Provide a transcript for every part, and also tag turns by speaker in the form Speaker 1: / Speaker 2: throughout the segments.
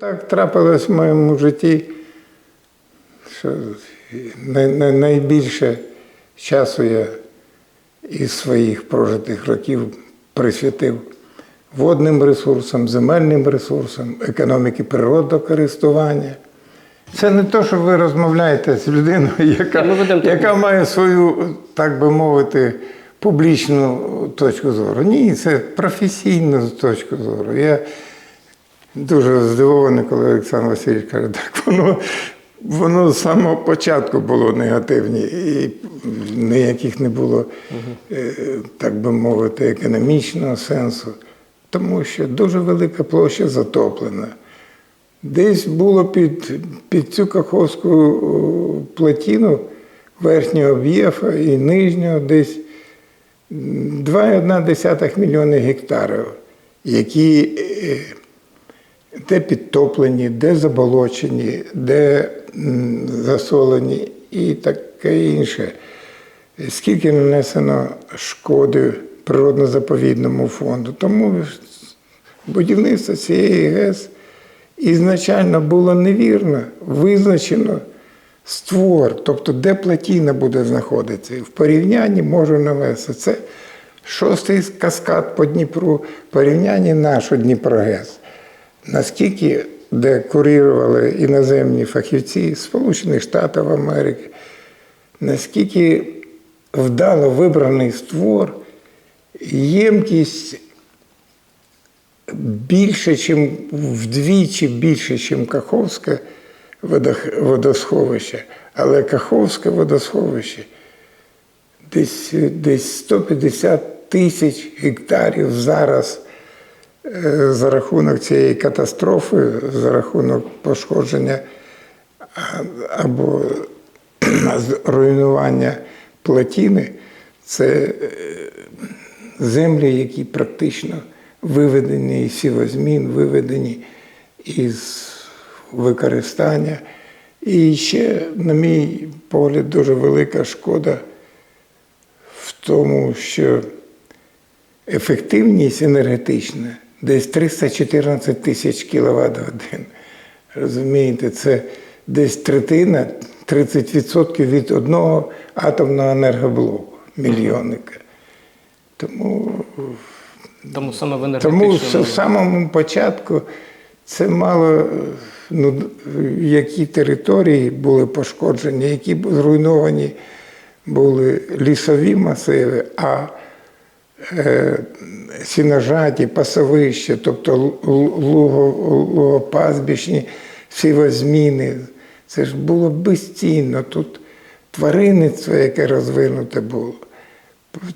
Speaker 1: Так трапилось в моєму житті, що най- най- найбільше часу я із своїх прожитих років присвятив водним ресурсам, земельним ресурсам, економіки природокористування. Це не те, що ви розмовляєте з людиною, яка, яка має свою, так би мовити, публічну точку зору. Ні, це професійну точку зору. Я дуже здивований, коли Олександр Васильович каже, так воно, воно з самого початку було негативні, і ніяких не було, е, так би мовити, економічного сенсу, тому що дуже велика площа затоплена. Десь було під, під цю Каховську о, плотину верхнього об'єфа і нижнього десь 2,1 мільйони гектарів, які е, де підтоплені, де заболочені, де засолені і таке інше. Скільки нанесено шкоди природно-заповідному фонду. Тому будівництво цієї ГЕС ізначально було невірно визначено створ, тобто де плотина буде знаходитися. В порівнянні можу навести. Це шостий каскад по Дніпру, порівнянні нашу Дніпрогес. Наскільки де курірували іноземні фахівці Сполучених Штатів Америки, наскільки вдало вибраний створ, ємкість більше, ніж вдвічі більше, ніж Каховське водосховище. Але Каховське водосховище десь, десь 150 тисяч гектарів зараз за рахунок цієї катастрофи, за рахунок пошкодження або руйнування плотини, це е, землі, які практично виведені із сівозмін, виведені із використання. І ще, на мій погляд, дуже велика шкода в тому, що ефективність енергетична десь 314 тисяч кВт годин. Розумієте, це десь третина, 30% від одного атомного енергоблоку, мільйонника. Тому
Speaker 2: Тому саме в
Speaker 1: тому в самому початку це мало ну, які території були пошкоджені, які зруйновані були лісові масиви, а сіножаті, пасовища, тобто лугопазбічні сівозміни. Це ж було безцінно. Тут тваринництво, яке розвинуте було.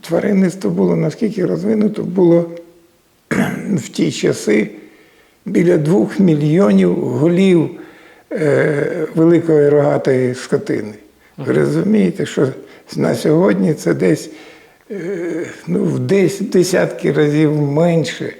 Speaker 1: Тваринництво було наскільки розвинуто було в ті часи біля двох мільйонів голів е, великої рогатої скотини. Ви розумієте, що на сьогодні це десь е, ну, в десятки разів менше.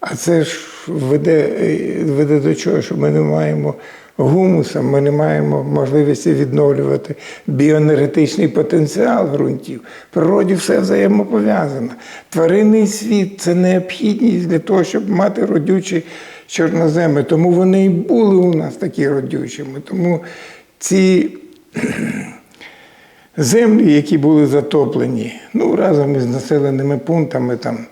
Speaker 1: А це ж веде, е, веде до чого, що ми не маємо гумуса, ми не маємо можливості відновлювати біоенергетичний потенціал ґрунтів. В природі все взаємопов'язано. Тваринний світ це необхідність для того, щоб мати родючі чорноземи. Тому вони і були у нас такі родючими. Тому ці землі, які були затоплені, ну разом із населеними пунктами, там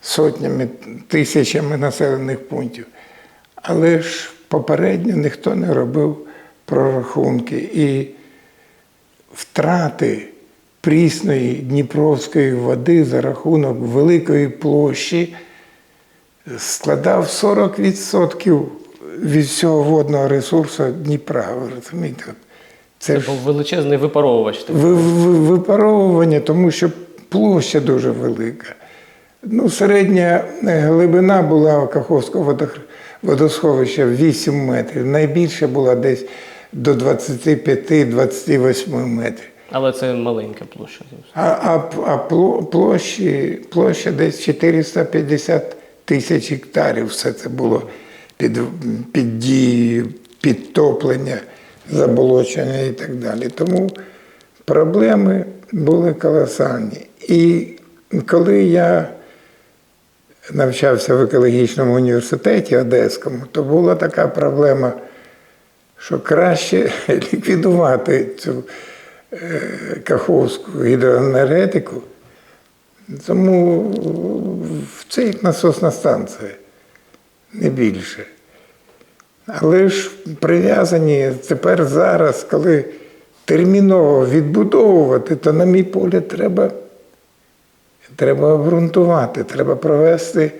Speaker 1: сотнями, тисячами населених пунктів. Але ж попередньо ніхто не робив прорахунки і втрати прісної Дніпровської води за рахунок великої площі складав 40% від всього водного ресурсу Дніпра. Ви розумієте? От Це
Speaker 2: Був величезний випаровувач.
Speaker 1: ви- ви- випаровування, тому що площа дуже велика. Ну, середня е, глибина була Каховського водосховища 8 метрів. Найбільша була десь до 25-28 метрів.
Speaker 2: Але це маленька площа.
Speaker 1: А, а, а площі, площа десь 450 тисяч гектарів. Все це було під, під дією підтоплення, заболочення і так далі. Тому проблеми були колосальні. І коли я навчався в екологічному університеті Одеському, то була така проблема, що краще ліквідувати цю е, Каховську гідроенергетику. Тому це як насосна станція, не більше. Але ж прив'язані тепер зараз, коли терміново відбудовувати, то, на мій погляд, треба, треба обґрунтувати, треба провести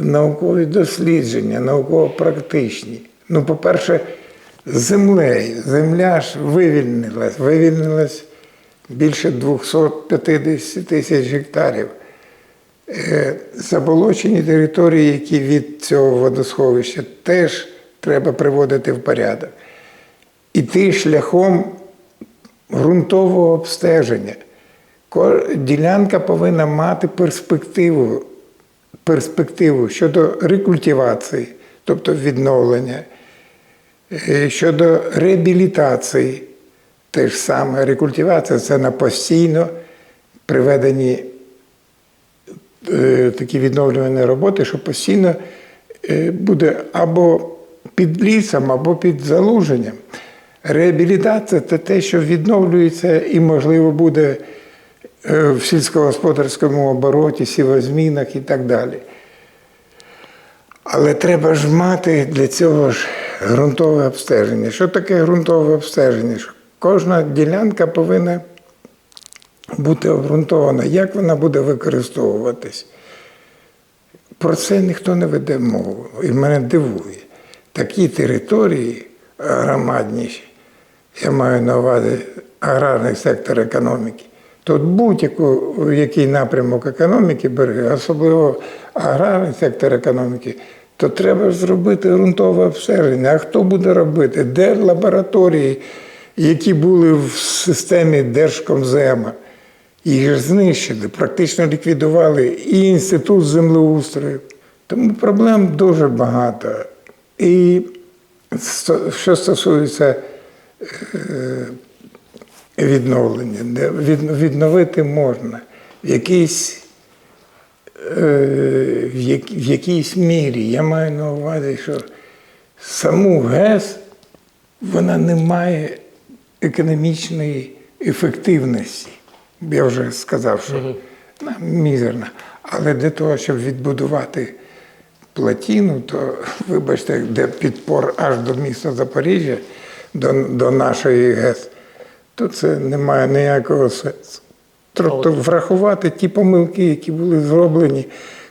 Speaker 1: наукові дослідження, науково-практичні. Ну, по-перше, землею. Земля ж вивільнилась, вивільнилась більше 250 тисяч гектарів. Е, Заболочені території, які від цього водосховища, теж треба приводити в порядок. Іти шляхом ґрунтового обстеження. Ділянка повинна мати перспективу, перспективу щодо рекультивації, тобто відновлення, е, щодо реабілітації. Те ж саме рекультивація це на постійно приведені такі відновлювані роботи, що постійно е, буде або під лісом, або під залуженням. Реабілітація це те, що відновлюється і, можливо, буде е, в сільськогосподарському обороті, сівозмінах і так далі. Але треба ж мати для цього ж ґрунтове обстеження. Що таке ґрунтове обстеження? Кожна ділянка повинна бути обґрунтована, як вона буде використовуватись. Про це ніхто не веде мову. І мене дивує. Такі території громадніші, я маю на увазі аграрний сектор економіки, то будь-яку який напрямок економіки бере, особливо аграрний сектор економіки, то треба зробити ґрунтове обстеження. А хто буде робити? Де лабораторії, які були в системі Держкомзема? Їх знищили, практично ліквідували і інститут землеустрою. Тому проблем дуже багато. І що стосується е, відновлення, відновити можна в якійсь, е, в якійсь мірі. Я маю на увазі, що саму ГЕС вона не має економічної ефективності. Я вже сказав, що мізерна. Але для того, щоб відбудувати плотину, то вибачте, де підпор аж до міста Запоріжжя, до, до нашої ГЕС, то це не має ніякого сенсу. Тобто врахувати ті помилки, які були зроблені,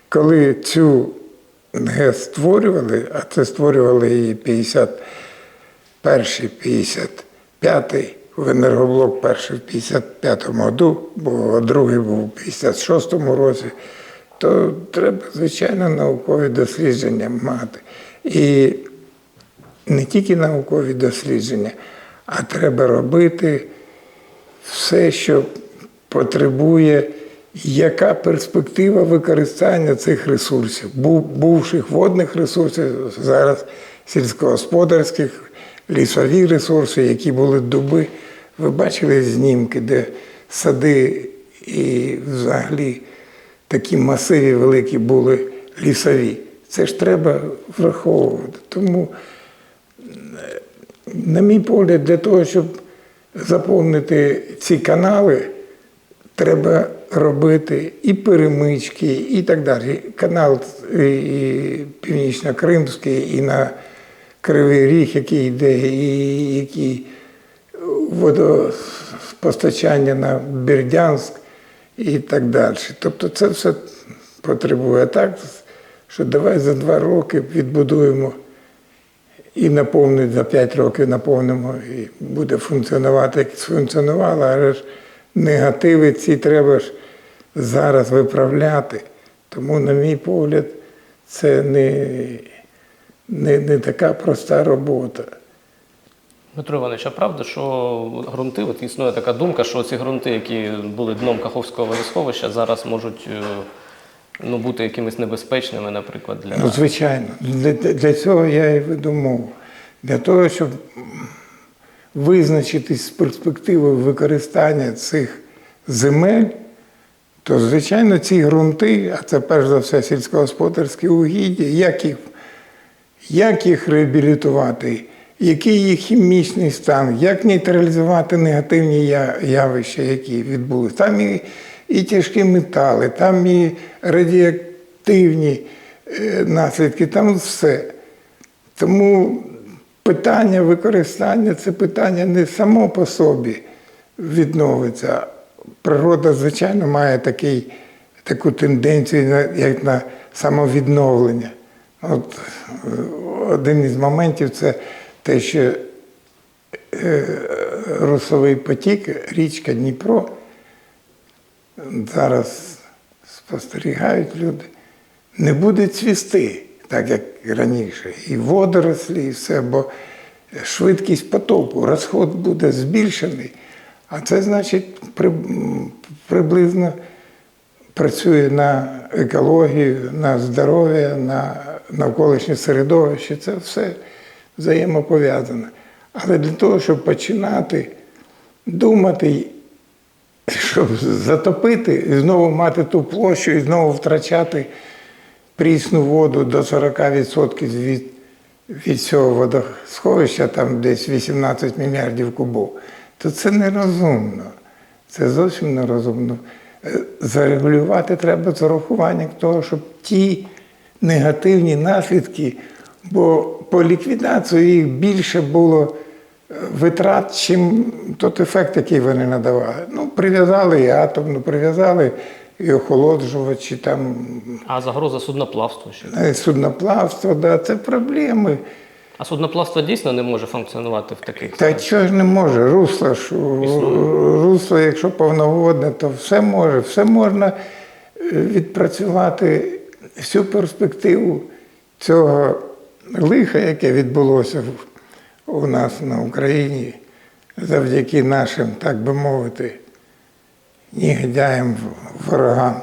Speaker 1: коли цю ГЕС створювали, а це створювали її 51-й, 55 в енергоблок перший в 55-му году, бо другий був у 56-му році, то треба, звичайно, наукові дослідження мати. І не тільки наукові дослідження, а треба робити все, що потребує, яка перспектива використання цих ресурсів, Бу- бувших водних ресурсів, зараз сільськогосподарських, лісові ресурси, які були дуби. Ви бачили знімки, де сади і взагалі такі масиві великі були лісові. Це ж треба враховувати. Тому на мій погляд, для того, щоб заповнити ці канали, треба робити і перемички, і так далі. Канал і Північно-Кримський, і на Кривий Ріг, який йде, і який водопостачання на Бердянськ і так далі. Тобто це все потребує так, що давай за два роки відбудуємо і наповнить за 5 років наповнимо, і буде функціонувати, як функціонувало, але ж негативи ці треба ж зараз виправляти. Тому, на мій погляд, це не, не, не така проста робота.
Speaker 2: Дмитро Іванович, а правда, що ґрунти, от існує така думка, що ці ґрунти, які були дном Каховського водосховища, зараз можуть е, ну, бути якимись небезпечними, наприклад, для
Speaker 1: Ну, звичайно, для, для цього я і веду мову. Для того, щоб визначитись з перспективою використання цих земель, то звичайно ці ґрунти, а це перш за все сільськогосподарські угіддя, як їх, як їх реабілітувати, який їх хімічний стан, як нейтралізувати негативні явища, які відбулися. Там і, і тяжкі метали, там і радіоактивні е, наслідки, там все. Тому питання використання це питання не само по собі відновиться. Природа, звичайно, має такий, таку тенденцію, як на самовідновлення. От е, один із моментів це те, що е, русовий потік, річка Дніпро, зараз спостерігають люди, не буде цвісти, так як раніше. І водорослі, і все, бо швидкість потопу, розход буде збільшений, а це значить при- приблизно працює на екологію, на здоров'я, на навколишнє середовище. Це все взаємопов'язане. Але для того, щоб починати думати щоб затопити і знову мати ту площу і знову втрачати прісну воду до 40% від, від цього водосховища, там десь 18 мільярдів кубов, то це нерозумно. Це зовсім нерозумно. Е, Зарегулювати треба з урахуванням того, щоб ті негативні наслідки, бо по ліквідації їх більше було е, витрат, чим той ефект, який вони надавали. Ну, прив'язали і атомну, прив'язали і охолоджувачі, там
Speaker 2: А загроза судноплавства ще.
Speaker 1: е, судноплавство, да, це проблеми.
Speaker 2: А судноплавство дійсно не може функціонувати в таких
Speaker 1: Та чого ж не може? Русло ж русло, якщо повноводне, то все може, все можна е, відпрацювати всю перспективу цього лиха, яке відбулося у нас на Україні, завдяки нашим, так би мовити, негодяям, ворогам.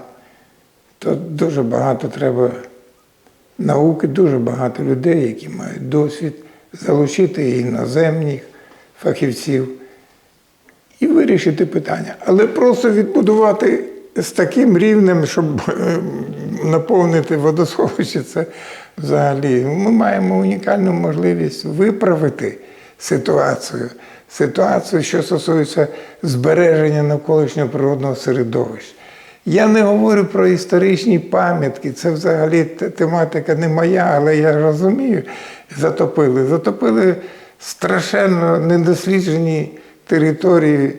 Speaker 1: То дуже багато треба науки, дуже багато людей, які мають досвід, залучити іноземних фахівців і вирішити питання. Але просто відбудувати з таким рівнем, щоб е, наповнити водосховище, це взагалі. Ми маємо унікальну можливість виправити ситуацію. Ситуацію, що стосується збереження навколишнього природного середовища. Я не говорю про історичні пам'ятки, це взагалі тематика не моя, але я розумію, затопили. Затопили страшенно недосліджені території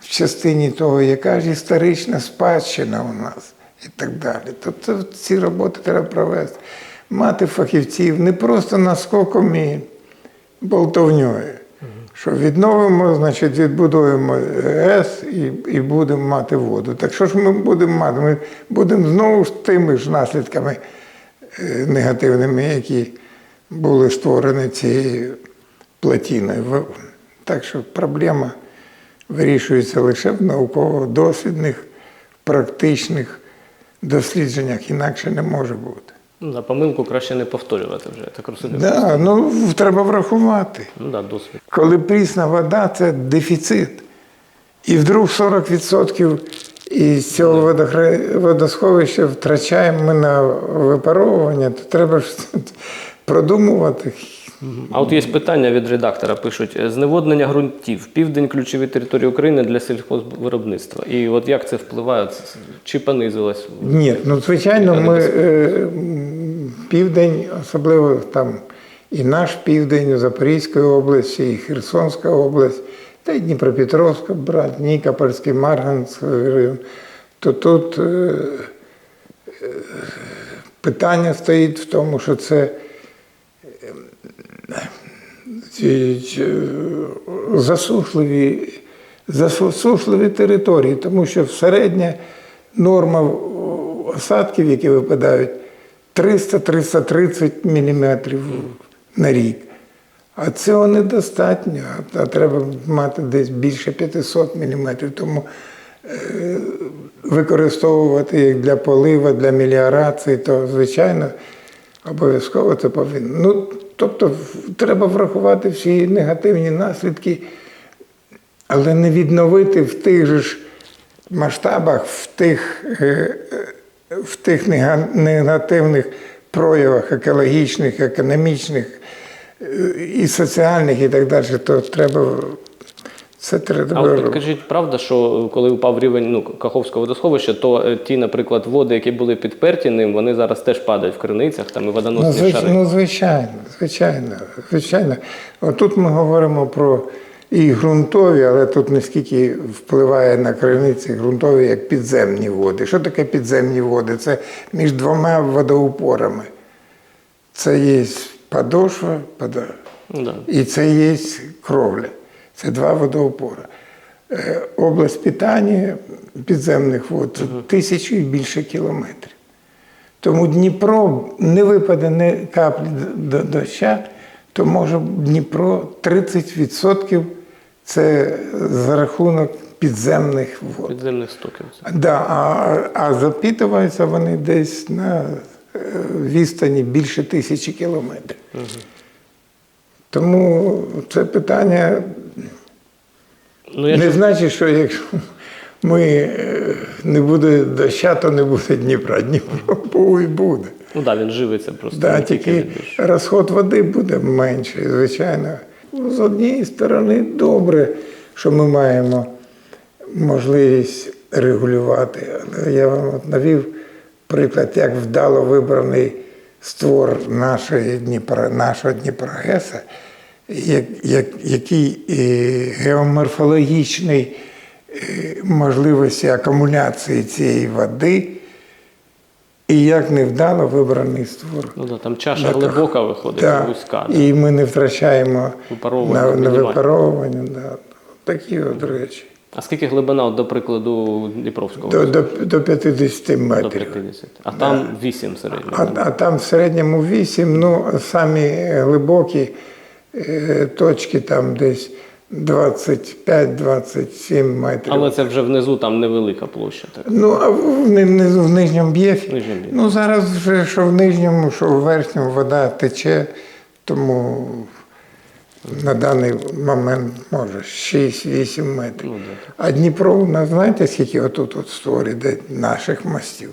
Speaker 1: в частині того, яка ж історична спадщина у нас і так далі. Тобто ці роботи треба провести. Мати фахівців не просто наскоком і болтовньою. Що відновимо, значить, відбудуємо ЕС і, і будемо мати воду. Так що ж ми будемо мати? Ми будемо знову з тими ж наслідками е, негативними, які були створені цією плотіною. Так що проблема вирішується лише в науково-дослідних, практичних дослідженнях, інакше не може бути.
Speaker 2: Ну, да, помилку краще не повторювати вже, я так розумію.
Speaker 1: Да, ну, треба врахувати.
Speaker 2: Ну да, досвід.
Speaker 1: Коли прісна вода це дефіцит. І вдруг 40% із цього водохре- водосховища втрачаємо ми на випаровування, то треба ж продумувати.
Speaker 2: А от є питання від редактора. Пишуть: «Е, зневоднення ґрунтів, південь ключові території України для сільхозвиробництва. І от як це впливає? Чи понизилось?
Speaker 1: Ні, ну звичайно, ми е, південь, особливо там і наш південь, Запорізької області, і Херсонська область, та й Дніпропетровська, брат, Нікопольський, Марганський район, то тут е, питання стоїть в тому, що це засушливі, засушливі території, тому що середня норма осадків, які випадають, 300-330 мм на рік. А цього недостатньо, а треба мати десь більше 500 мм. Тому е, використовувати їх для полива, для меліорації, то звичайно обов'язково це повинно. Ну, тобто треба врахувати всі негативні наслідки, але не відновити в тих же ж масштабах, в тих, е, е, в тих негативних проявах екологічних, економічних е, і соціальних, і так далі, то треба це треба
Speaker 2: А от
Speaker 1: робити.
Speaker 2: підкажіть, правда, що коли упав рівень ну, Каховського водосховища, то е, ті, наприклад, води, які були підперті ним, вони зараз теж падають в криницях там і
Speaker 1: Ну,
Speaker 2: водоносні
Speaker 1: звич,
Speaker 2: шари.
Speaker 1: ну, звичайно, звичайно, звичайно. Отут ми говоримо про і ґрунтові, але тут не скільки впливає на криниці ґрунтові, як підземні води. Що таке підземні води? Це між двома водоупорами. Це є подошва, подо-
Speaker 2: Ну, да.
Speaker 1: і це є кровля. Це два водоупори. Е, Область питання підземних вод це тисячу і більше кілометрів. Тому Дніпро не випаде не каплі до доща, то може Дніпро 30% це за рахунок підземних вод.
Speaker 2: Підземних стоків.
Speaker 1: Да, а, а запітуваються вони десь на е, відстані більше тисячі кілометрів. Тому це питання
Speaker 2: Ну, я
Speaker 1: не значить, що якщо ми е, не буде доща, то не буде Дніпра. Дніпро і буде.
Speaker 2: ну да, він живиться просто.
Speaker 1: Да,
Speaker 2: тільки
Speaker 1: розход води буде менший, звичайно. З однієї сторони, добре, що ми маємо можливість регулювати. Але я вам от навів приклад, як вдало вибраний створ нашої Дніпра, нашого Дніпрогеса, як, як, який е, геоморфологічний е, можливості акумуляції цієї води, і як невдало вибраний створ.
Speaker 2: Ну да, там чаша глибока виходить,
Speaker 1: Да.
Speaker 2: вузька. Да.
Speaker 1: І ми не втрачаємо на, на випаровування. Да. Такі от речі.
Speaker 2: А скільки глибина, от, до прикладу, Дніпровського?
Speaker 1: До, до, до 50
Speaker 2: До
Speaker 1: метрів.
Speaker 2: 50. А там 8 середньо.
Speaker 1: А, а там в середньому 8, ну самі глибокі точки там десь 25-27 метрів.
Speaker 2: Але це вже внизу там невелика площа. Так.
Speaker 1: Ну, а внизу в нижньому б'єфі.
Speaker 2: В нижньому б'єфі.
Speaker 1: Ну, зараз вже що в нижньому, що в верхньому вода тече, тому на даний момент може 6-8 метрів.
Speaker 2: Ну.
Speaker 1: А Дніпро, у нас знаєте, скільки отут от створі, де наших мостів?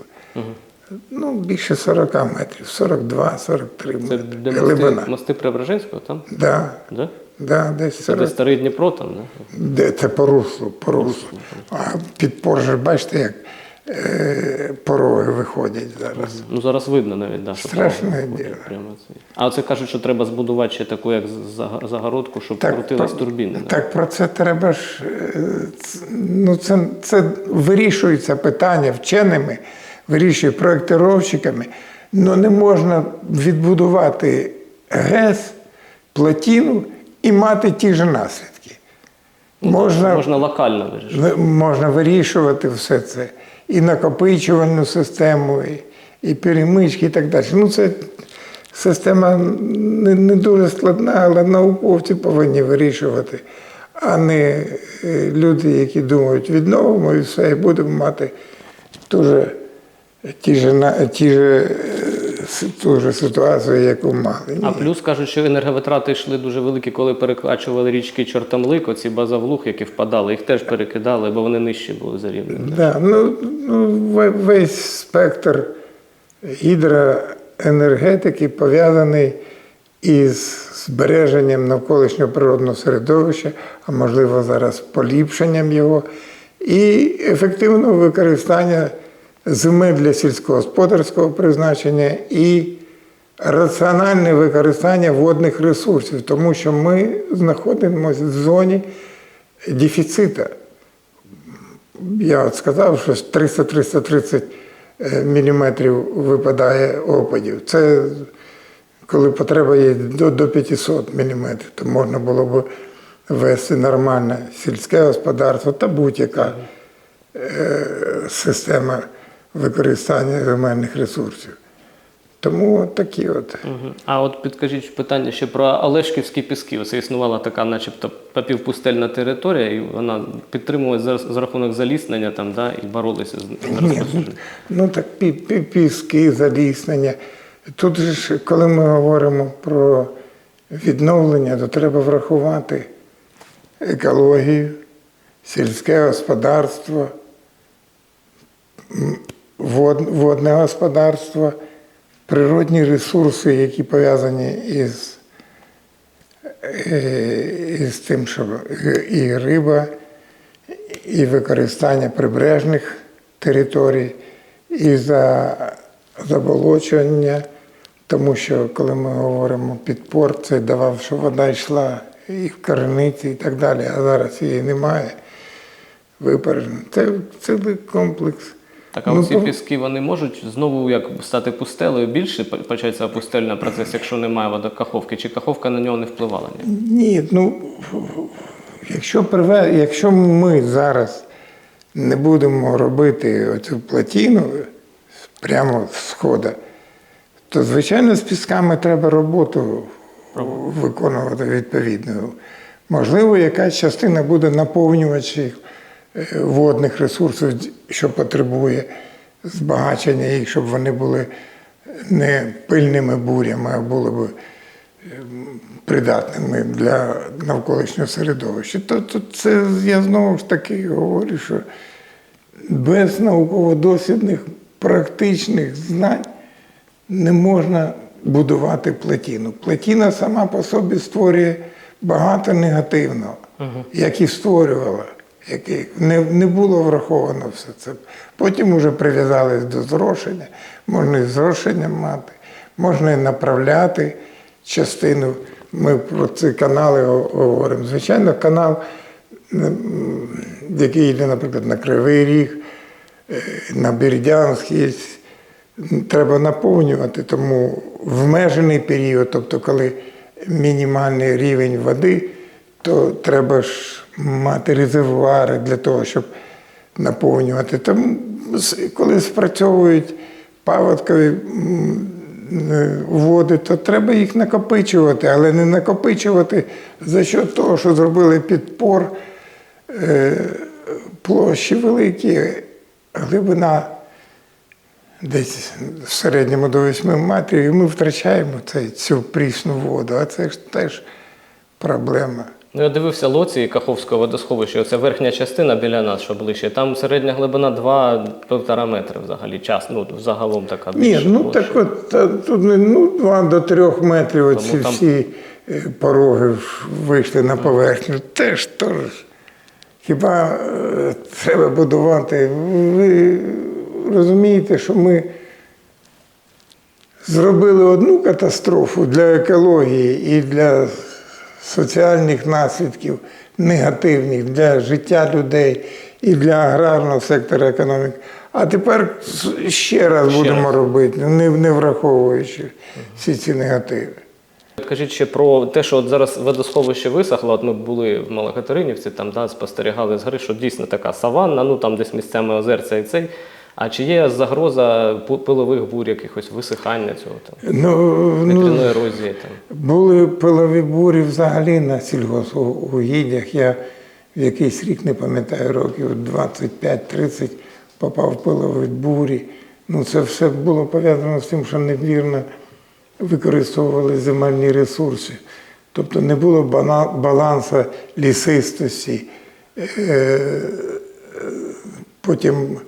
Speaker 1: Ну, більше 40 метрів, 42-43
Speaker 2: Це
Speaker 1: метри.
Speaker 2: де
Speaker 1: Глибина.
Speaker 2: мости, мости Преображенського там?
Speaker 1: Да,
Speaker 2: Да?
Speaker 1: да, десь
Speaker 2: Це
Speaker 1: 40.
Speaker 2: де старий Дніпро там, да?
Speaker 1: Де це по руслу, по руслу. А під Поржер, бачите, як е, пороги виходять зараз.
Speaker 2: Ну зараз видно навіть, да, що
Speaker 1: Страшне
Speaker 2: там
Speaker 1: діло.
Speaker 2: прямо це. А оце кажуть, що треба збудувати ще таку, як заг- загородку, щоб крутились
Speaker 1: про-
Speaker 2: турбіни. да?
Speaker 1: Так про це треба ж. е, ц- Ну, це, це вирішується питання вченими, вирішує проєктировщиками. Ну не можна відбудувати ГЕС, плотину і мати ті ж наслідки. Можна,
Speaker 2: Можна локально вирішити.
Speaker 1: ви- можна вирішувати все це. І накопичувальну систему, і, і перемички, і так далі. Ну, це система не, не дуже складна, але науковці повинні вирішувати, а не е, люди, які думають, відновимо і все, і будемо мати ту же, ті на- ті же, е, ту же ситуацію, яку мали.
Speaker 2: А плюс кажуть, що енерговитрати йшли дуже великі, коли перекачували річки Чортомлик, оці базавлуг, які впадали, їх теж перекидали, бо вони нижчі були за рівнем.
Speaker 1: Да, ну, ну, весь спектр гідроенергетики пов'язаний із збереженням навколишнього природного середовища, а можливо зараз поліпшенням його, і ефективного використання земель для сільськогосподарського призначення і раціональне використання водних ресурсів, тому що ми знаходимося в зоні дефіцита я от сказав, що 300-330 мм випадає опадів. Це коли потреба є до, до 500 мм, то можна було б вести нормальне сільське господарство та будь-яка е, система використання земельних ресурсів. Тому такі от.
Speaker 2: А от підкажіть питання ще про Олешківські піски. Оце існувала така, начебто, напівпустельна територія, і вона підтримувалася за, за рахунок заліснення там, да, і боролися з,
Speaker 1: Ні, ну так пі- пі- піски, заліснення. Тут же ж, коли ми говоримо про відновлення, то треба врахувати екологію, сільське господарство, водне господарство, природні ресурси, які пов'язані із, е, із тим, що і риба, і використання прибережних територій, і за заболочення, тому що коли ми говоримо підпор, це давав, що вода йшла і в криниці, і так далі, а зараз її немає. Випорожнено. Це цілий комплекс.
Speaker 2: Так, а
Speaker 1: Ну,
Speaker 2: оці піски вони можуть знову як стати пустелею більше по- почається пустельний процес, якщо немає водокаховки, чи каховка на нього не впливала? Ні?
Speaker 1: Ні, ну якщо, приве, якщо ми зараз не будемо робити оцю плотину прямо з сходу, то звичайно з пісками треба роботу виконувати відповідно. Можливо, якась частина буде наповнювачів водних ресурсів, що потребує збагачення їх, щоб вони були не пильними бурями, а були б придатними для навколишнього середовища. То, то це я знову ж таки говорю, що без науково-дослідних практичних знань не можна будувати плотину. Плотина сама по собі створює багато негативного, як і створювала. Які не, не було враховано все це. Потім вже прив'язались до зрошення, можна і зрошення мати, можна і направляти частину. Ми про ці канали говоримо. Звичайно, канал, який йде, наприклад, на Кривий Ріг, е, на Бердянськ є, треба наповнювати, тому в межений період, тобто коли мінімальний рівень води, то треба ж мати резервуари для того, щоб наповнювати. Тому коли спрацьовують паводкові е, води, то треба їх накопичувати, але не накопичувати за що того, що зробили підпор е, площі великі, глибина десь в середньому до 8 метрів, і ми втрачаємо цю прісну воду. А це ж теж проблема.
Speaker 2: Ну, я дивився лоці Каховського водосховища, оця верхня частина біля нас, що ближче. Там середня глибина 2-1,5 метри взагалі. Час, ну, загалом така
Speaker 1: Ні,
Speaker 2: більша
Speaker 1: ну
Speaker 2: площа.
Speaker 1: так от та, тут не, ну, 2 до 3 метрів оці
Speaker 2: Тому там-
Speaker 1: всі е, пороги в- вийшли на поверхню. Теж теж. Хіба е, треба будувати? Ви розумієте, що ми зробили одну катастрофу для екології і для соціальних наслідків негативних для життя людей і для аграрного сектора економіки. А тепер ще раз
Speaker 2: Ще
Speaker 1: будемо
Speaker 2: раз.
Speaker 1: робити, не, не враховуючи всі ці негативи.
Speaker 2: Кажіть ще про те, що от зараз водосховище висохло. От ми були в Малокатеринівці, там да, спостерігали згори, що дійсно така саванна, ну там десь місцями озерця і цей. А чи є загроза пилових бурь, якихось висихання цього там,
Speaker 1: Ну, ну,
Speaker 2: ерозії там?
Speaker 1: Були пилові бурі взагалі на сільгосугіддях. Я в якийсь рік, не пам'ятаю, років 25-30 попав в пилові бурі. Ну, це все було пов'язано з тим, що невірно використовували земельні ресурси. Тобто не було балансу лісистості. Е, Потім е,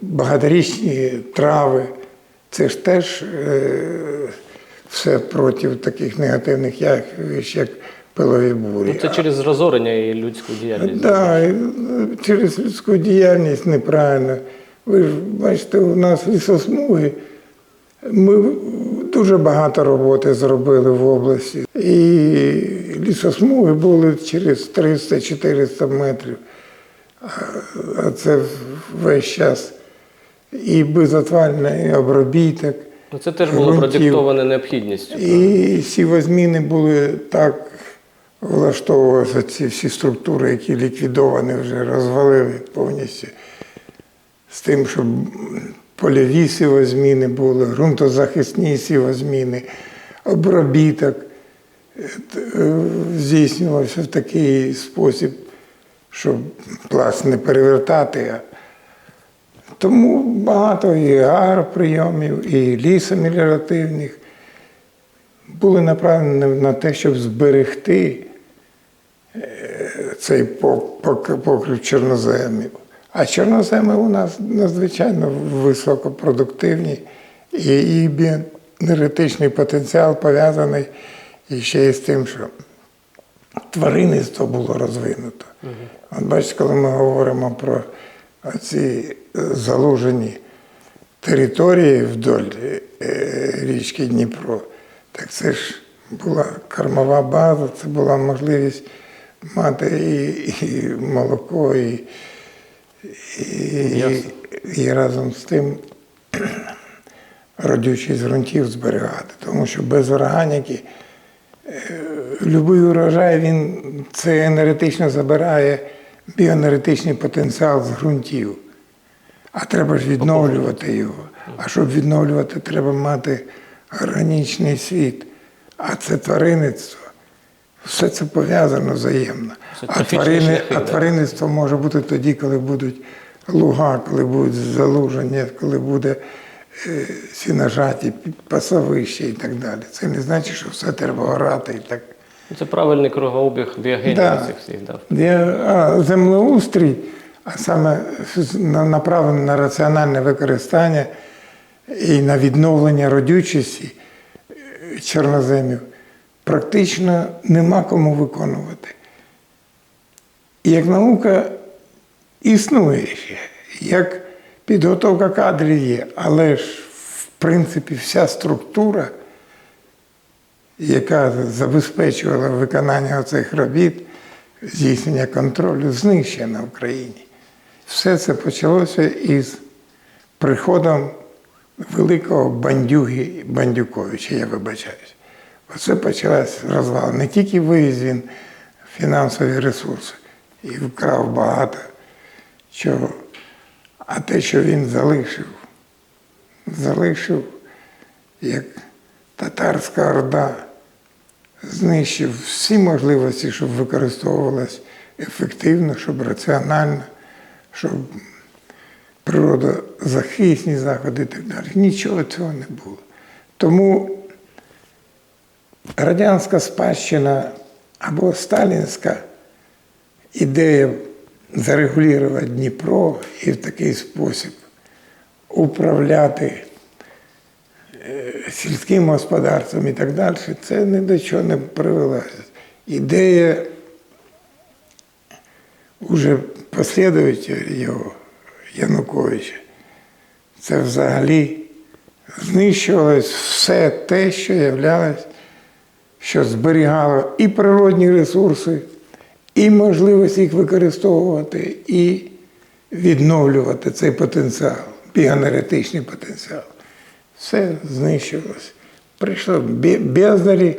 Speaker 1: багаторічні трави. Це ж теж е, все проти таких негативних явищ, як пилові бурі.
Speaker 2: Ну, це через розорення і людську діяльність.
Speaker 1: Да, е, через людську діяльність неправильно. Ви ж бачите, у нас лісосмуги. Ми дуже багато роботи зробили в області. І лісосмуги були через 300-400 метрів. А- це весь час і безотвальний обробіток.
Speaker 2: Ну, це теж було продиктоване необхідністю.
Speaker 1: І сівозміни були так влаштовувалися ці всі структури, які ліквідовані вже розвалили повністю. З тим, щоб польові сівозміни були, ґрунтозахисні сівозміни, обробіток е, е, здійснювався в такий спосіб, щоб пласт не перевертати. тому багато і агроприйомів, і лісомеліоративних були направлені на те, щоб зберегти е, цей пок- пок- покрив чорноземів. А чорноземи у нас надзвичайно високопродуктивні, і їх біоенергетичний потенціал пов'язаний іще із тим, що тваринництво було розвинуто. От бачите, коли ми говоримо про ці залужені території вдоль е, річки Дніпро, так це ж була кормова база, це була можливість мати і, і молоко, і, і, і разом з тим родючість ґрунтів зберігати. Тому що без органіки Любий урожай він це енергетично забирає біоенергетичний потенціал з ґрунтів. А треба ж відновлювати його. А щоб відновлювати, треба мати органічний світ. А це тваринництво. Все це пов'язано взаємно.
Speaker 2: Це
Speaker 1: А, тварини,
Speaker 2: шляхи,
Speaker 1: а тваринництво може бути тоді, коли будуть луга, коли будуть залуження, коли буде е, сіножаті, пасовище і так далі. Це не значить, що все треба орати і так.
Speaker 2: Це правильний кругообіг біогенів
Speaker 1: Да.
Speaker 2: цих всіх. Да.
Speaker 1: Є, а, землеустрій, а саме направлений на раціональне використання і на відновлення родючості е, чорноземів, практично нема кому виконувати. І як наука існує ще, як підготовка кадрів є, але ж в принципі вся структура яка забезпечувала виконання цих робіт, здійснення контролю, знищена в Україні. Все це почалося із приходом великого бандюги Бандюковича, я вибачаюсь. Оце почалась розвал. Не тільки вивіз він фінансові ресурси і вкрав багато чого, а те, що він залишив, залишив як татарська орда знищив всі можливості, щоб використовувалась ефективно, щоб раціонально, щоб природозахисні заходи і так далі. Нічого цього не було. Тому радянська спадщина або сталінська ідея зарегулювати Дніпро і в такий спосіб управляти сільським господарством і так далі, це ні до чого не привелося. Ідея уже послідувача його, Януковича, це взагалі знищувалось все те, що являлось, що зберігало і природні ресурси, і можливість їх використовувати, і відновлювати цей потенціал, біоенергетичний потенціал. Все знищилось. Прийшло бе- бездарі,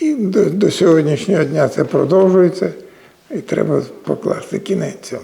Speaker 1: і до, до сьогоднішнього дня це продовжується, і треба покласти кінець цьому.